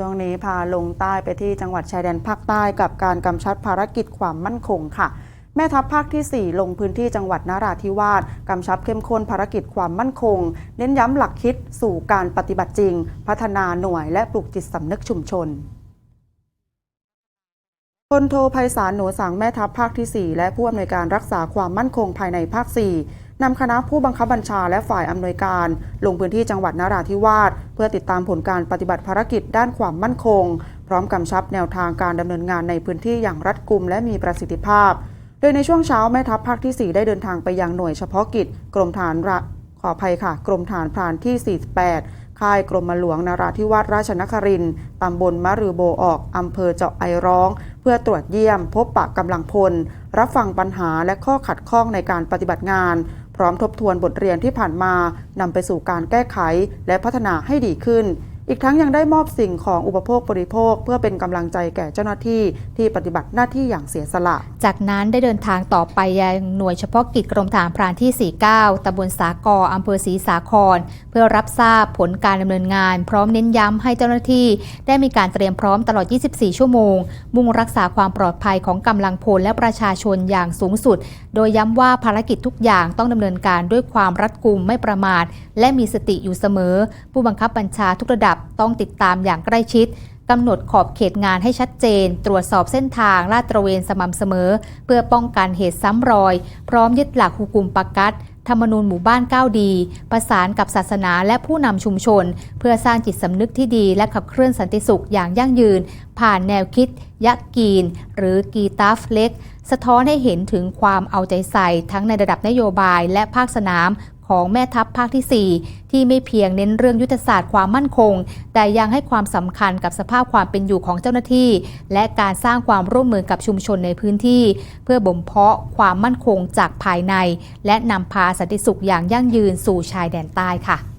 ช่วงนี้พาลงใต้ไปที่จังหวัดชายแดนภาคใต้กับการกำชับภารกิจความมั่นคงค่ะ แม่ทัพภาคที่ 4 ลงพื้นที่จังหวัดนาราธิวาสกำชับเข้มข้นภารกิจความมั่นคง เน้นย้ำหลักคิดสู่การปฏิบัติจริง พัฒนาหน่วยและปลุกจิตสำนึกชุมชนพลโทไพศาลหนูสังแม่ทัพภาคที่ 4 และผู้อำนวยการรักษาความมั่นคงภายในภาค 4 นำคณะผู้บังคับบัญชาและฝ่ายอำนวยการ ลงพื้นที่จังหวัดนาราธิวาสเพื่อติดตามผลการปฏิบัติภารกิจด้านความมั่นคง พร้อมกำชับแนวทางการดำเนินงานในพื้นที่อย่างรัดกุมและมีประสิทธิภาพ โดยในช่วงเช้าแม่ทัพภาคที่ 4 ได้เดินทางไปยังหน่วยเฉพาะกิจ กรมฐานระขออภัยค่ะ กรมฐานพรานที่ 48 ค่ายกรมหลวงนาราธิวาสราชนครินต์ตำบลมะรือโบออก อำเภอเจาะไอร้อง เพื่อตรวจเยี่ยม พบปะกำลังพล รับฟังปัญหาและข้อขัดข้องในการปฏิบัติงาน พร้อมทบทวนบทเรียนที่ผ่านมานำไปสู่การแก้ไขและพัฒนาให้ดีขึ้น อีกทั้งยังได้มอบสิ่งของอุปโภคบริโภค เพื่อเป็นกำลังใจแก่เจ้าหน้าที่ที่ปฏิบัติหน้าที่อย่างเสียสละ จากนั้นได้เดินทางต่อไปยังหน่วยเฉพาะกิจกรมฐานพรานที่ 49 ตำบลสากออำเภอศรีสาคร เพื่อรับทราบผลการดำเนินงาน พร้อมเน้นย้ำให้เจ้าหน้าที่ ได้มีการเตรียมพร้อมตลอด 24 ชั่วโมง มุ่งรักษาความปลอดภัยของกำลังพลและประชาชนอย่างสูงสุด โดยย้ำว่าภารกิจทุกอย่างต้องดำเนินการด้วยความรัดกุมไม่ประมาท และมีสติอยู่เสมอ ผู้บังคับบัญชาทุกระดับต้องติดตามอย่างใกล้ชิดกำหนดขอบเขตงานให้ชัดเจน ตรวจสอบเส้นทางลาดตระเวนสม่ำเสมอ เพื่อป้องกันเหตุซ้ำรอย พร้อมยึดหลักฮุกุมปากัดธรรมนูญหมู่บ้านก้าวดี ประสานกับศาสนาและผู้นำชุมชน เพื่อสร้างจิตสำนึกที่ดีและขับเคลื่อนสันติสุขอย่างยั่งยืน ผ่านแนวคิด ยักกีน หรือกีตาฟเล็ก สะท้อนให้เห็นถึงความเอาใจใส่ทั้งในระดับนโยบายและภาคสนาม ของแม่ทัพภาคที่ 4 ที่ไม่เพียงเน้นเรื่องยุทธศาสตร์ความมั่นคง แต่ยังให้ความสำคัญกับสภาพความเป็นอยู่ของเจ้าหน้าที่ และการสร้างความร่วมมือกับชุมชนในพื้นที่ เพื่อบ่มเพาะความมั่นคงจากภายใน และนำพาสันติสุขอย่างยั่งยืนสู่ชายแดนใต้ค่ะ